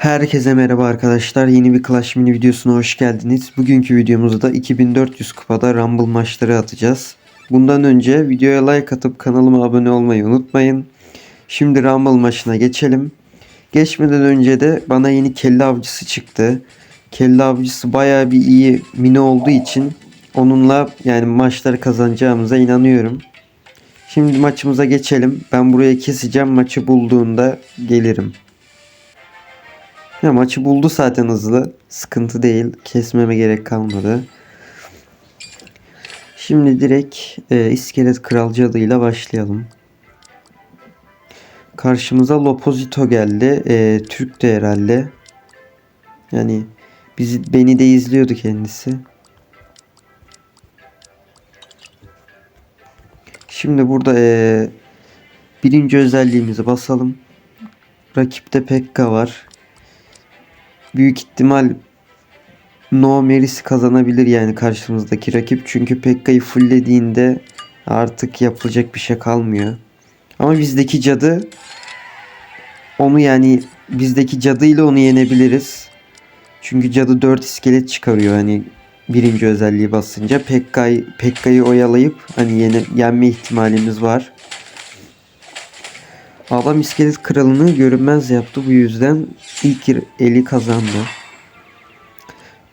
Herkese merhaba arkadaşlar. Yeni bir Clash Mini videosuna hoş geldiniz. Bugünkü videomuzda 2400 kupada Rumble maçları atacağız. Bundan önce videoya like atıp kanalıma abone olmayı unutmayın. Şimdi Rumble maçına geçelim. Geçmeden önce de bana yeni kelle avcısı çıktı. Kelle avcısı bayağı bir iyi mini olduğu için onunla yani maçları kazanacağımıza inanıyorum. Şimdi maçımıza geçelim. Ben buraya keseceğim. Maçı bulduğunda gelirim. Ya maçı buldu zaten hızlı. Sıkıntı değil. Kesmeme gerek kalmadı. Şimdi direkt e, iskelet kralcı adıyla başlayalım. Karşımıza Lopozito geldi. E, Türk de herhalde. Yani bizi beni de izliyordu kendisi. Şimdi burada e, birinci özelliğimizi basalım. Rakipte Pekka var büyük ihtimal No Meris kazanabilir yani karşımızdaki rakip. Çünkü Pekka'yı fulllediğinde artık yapılacak bir şey kalmıyor. Ama bizdeki cadı onu yani bizdeki cadıyla onu yenebiliriz. Çünkü cadı 4 iskelet çıkarıyor hani birinci özelliği basınca Pekka'yı Pekka'yı oyalayıp hani yene, yenme ihtimalimiz var. Adam iskelet kralını görünmez yaptı. Bu yüzden ilk eli kazandı.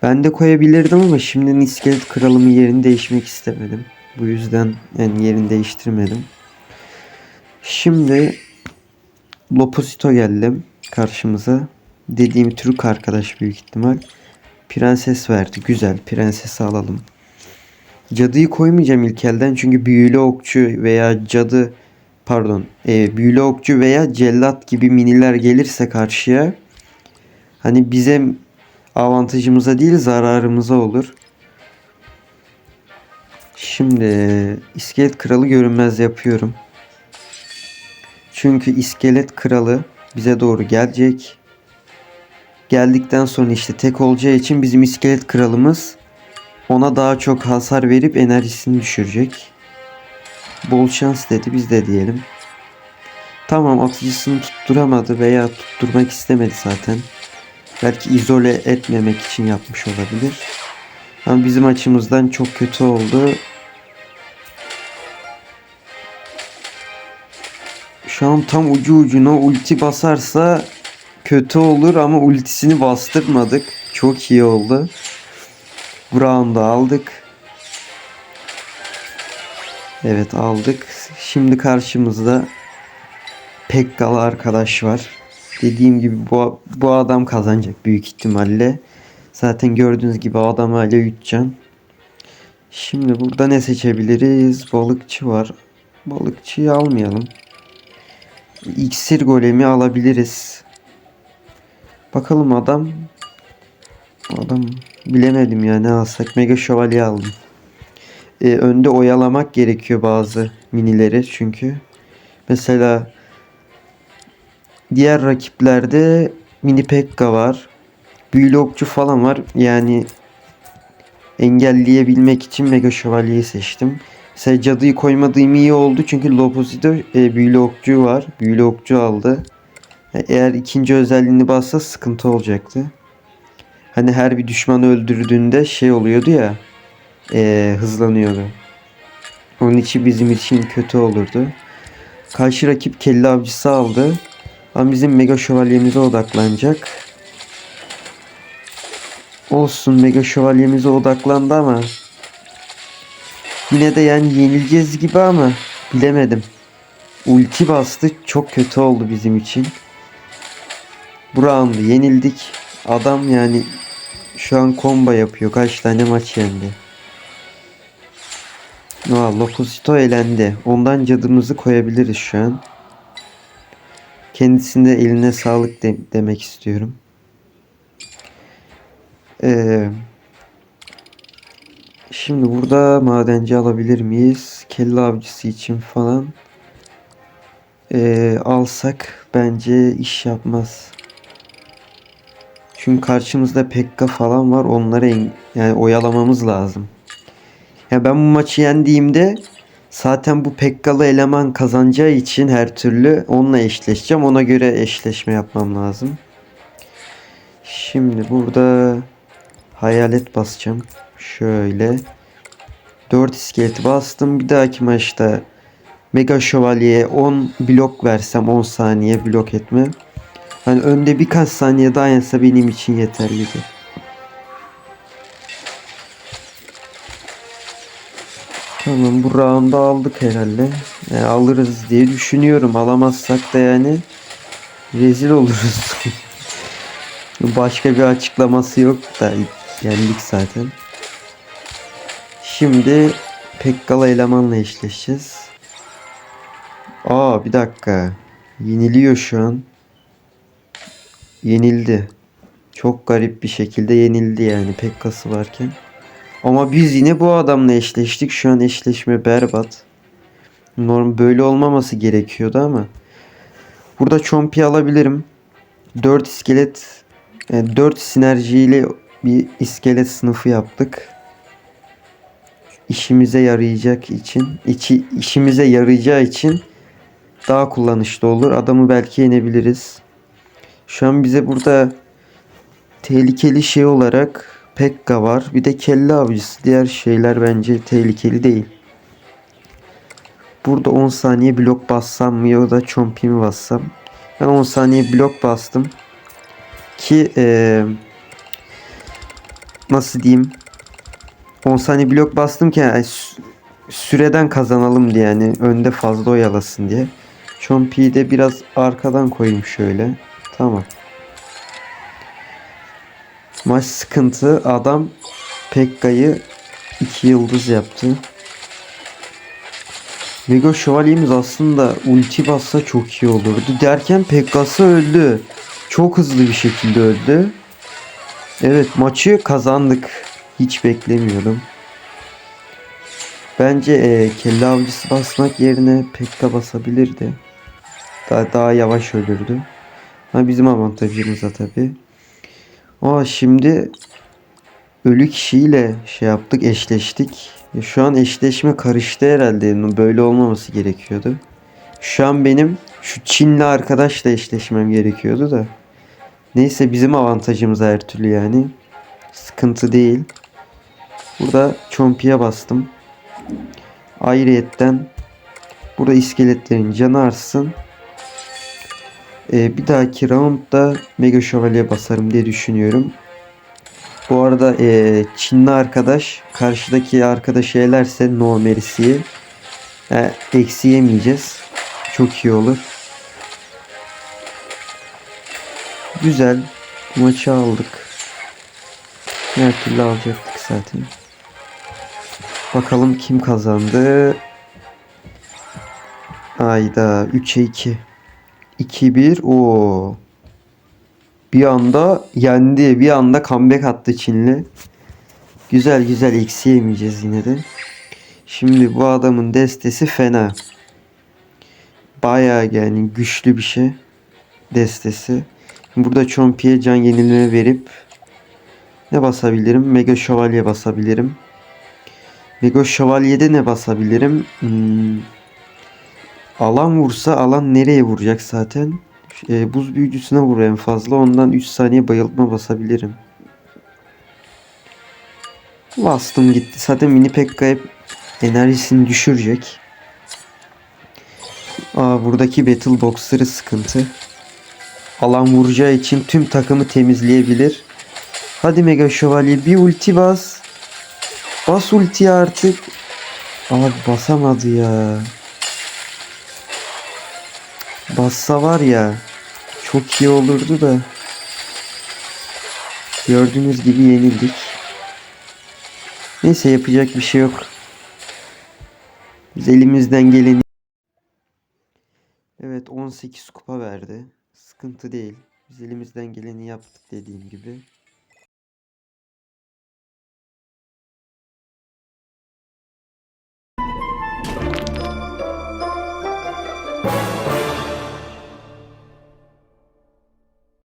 Ben de koyabilirdim ama şimdinin iskelet kralımın yerini değişmek istemedim. Bu yüzden yani yerini değiştirmedim. Şimdi Loposito geldim karşımıza. Dediğim Türk arkadaş büyük ihtimal. Prenses verdi. Güzel. Prensesi alalım. Cadıyı koymayacağım ilk elden çünkü büyülü okçu veya cadı pardon e, büyülü okçu veya cellat gibi miniler gelirse karşıya hani bize avantajımıza değil zararımıza olur. Şimdi iskelet kralı görünmez yapıyorum. Çünkü iskelet kralı bize doğru gelecek. Geldikten sonra işte tek olacağı için bizim iskelet kralımız ona daha çok hasar verip enerjisini düşürecek. Bol şans dedi biz de diyelim. Tamam atıcısını tutturamadı veya tutturmak istemedi zaten. Belki izole etmemek için yapmış olabilir. Ama bizim açımızdan çok kötü oldu. Şu an tam ucu ucuna ulti basarsa kötü olur ama ultisini bastırmadık. Çok iyi oldu. Bu round'u aldık. Evet aldık. Şimdi karşımızda Pekkalı arkadaş var. Dediğim gibi bu, bu adam kazanacak büyük ihtimalle. Zaten gördüğünüz gibi adam hala 3 can. Şimdi burada ne seçebiliriz? Balıkçı var. Balıkçıyı almayalım. İksir golemi alabiliriz. Bakalım adam. Adam bilemedim ya ne alsak. Mega şövalye aldım e, önde oyalamak gerekiyor bazı minileri çünkü. Mesela diğer rakiplerde mini Pekka var. Büyülü okçu falan var. Yani engelleyebilmek için Mega Şövalye'yi seçtim. Mesela cadıyı koymadığım iyi oldu çünkü Lopozito e, büyülü okçu var. Büyülü okçu aldı. E, eğer ikinci özelliğini bassa sıkıntı olacaktı. Hani her bir düşman öldürdüğünde şey oluyordu ya e, hızlanıyordu. Onun için bizim için kötü olurdu. Karşı rakip kelle avcısı aldı. Ama bizim mega şövalyemize odaklanacak. Olsun mega şövalyemize odaklandı ama yine de yani yenileceğiz gibi ama bilemedim. Ulti bastı çok kötü oldu bizim için. Bu round'u yenildik. Adam yani şu an komba yapıyor. Kaç tane maç yendi. Aa, Loposito elendi. Ondan cadımızı koyabiliriz şu an. Kendisinde eline sağlık de demek istiyorum. Ee, şimdi burada madenci alabilir miyiz? Kelle avcısı için falan. Ee, alsak bence iş yapmaz. Çünkü karşımızda Pekka falan var. Onları yani oyalamamız lazım. Ya ben bu maçı yendiğimde zaten bu Pekkalı eleman kazanacağı için her türlü onunla eşleşeceğim. Ona göre eşleşme yapmam lazım. Şimdi burada hayalet basacağım. Şöyle. 4 iskeleti bastım. Bir dahaki maçta Mega Şövalye'ye 10 blok versem 10 saniye blok etme. Hani önde birkaç saniye dayansa benim için yeterlidir. Tamam bu round'u aldık herhalde. Yani alırız diye düşünüyorum. Alamazsak da yani rezil oluruz. Başka bir açıklaması yok da yendik zaten. Şimdi Pekkala elemanla eşleşeceğiz. Aa bir dakika. Yeniliyor şu an. Yenildi. Çok garip bir şekilde yenildi yani Pekkası varken. Ama biz yine bu adamla eşleştik. Şu an eşleşme berbat. Norm böyle olmaması gerekiyordu ama. Burada Chompi alabilirim. 4 iskelet yani 4 sinerjiyle bir iskelet sınıfı yaptık. İşimize yarayacak için, içi, işimize yarayacağı için daha kullanışlı olur. Adamı belki yenebiliriz. Şu an bize burada tehlikeli şey olarak Pekka var. Bir de kelle avcısı. Diğer şeyler bence tehlikeli değil. Burada 10 saniye blok bassam mı ya da çompi mi bassam? Ben 10 saniye blok bastım. Ki ee, nasıl diyeyim? 10 saniye blok bastım ki yani sü- süreden kazanalım diye yani önde fazla oyalasın diye. Chompi'yi de biraz arkadan koyayım şöyle. Tamam. Maç sıkıntı. Adam Pekka'yı 2 yıldız yaptı. Mega Şövalyemiz aslında ulti bassa çok iyi olurdu derken Pekka'sı öldü. Çok hızlı bir şekilde öldü. Evet maçı kazandık. Hiç beklemiyordum. Bence e, kelle avcısı basmak yerine Pekka basabilirdi. Daha, daha yavaş ölürdü. Ama bizim avantajımıza tabi. Aa şimdi ölü kişiyle şey yaptık eşleştik. Ya Şu an eşleşme karıştı herhalde. Böyle olmaması gerekiyordu. Şu an benim şu Çinli arkadaşla eşleşmem gerekiyordu da. Neyse bizim avantajımız her türlü yani. Sıkıntı değil. Burada çompiye bastım. Ayrıyetten burada iskeletlerin canı artsın. Ee, bir dahaki roundda Mega Şövalye basarım diye düşünüyorum. Bu arada ee, Çinli arkadaş karşıdaki arkadaşı elerse No Mercy'yi e, eksi yemeyeceğiz. Çok iyi olur. Güzel. Maçı aldık. Her türlü alacaktık zaten. Bakalım kim kazandı. Ayda 3'e 2. 2-1. Oo. Bir anda yendi. Bir anda comeback attı Çinli. Güzel güzel eksi yemeyeceğiz yine de. Şimdi bu adamın destesi fena. Bayağı yani güçlü bir şey. Destesi. Burada Chompi'ye can yenileme verip ne basabilirim? Mega Şövalye basabilirim. Mega Şövalye'de ne basabilirim? Hmm. Alan vursa alan nereye vuracak zaten? E, buz büyücüsüne vur en fazla. Ondan 3 saniye bayıltma basabilirim. Bastım gitti. Zaten mini Pekka hep enerjisini düşürecek. Aa, buradaki Battle Boxer'ı sıkıntı. Alan vuracağı için tüm takımı temizleyebilir. Hadi Mega Şövalye bir ulti bas. Bas ultiyi artık. Abi basamadı ya. Bassa var ya. Çok iyi olurdu da. Gördüğünüz gibi yenildik. Neyse yapacak bir şey yok. Biz elimizden geleni Evet 18 kupa verdi. Sıkıntı değil. Biz elimizden geleni yaptık dediğim gibi.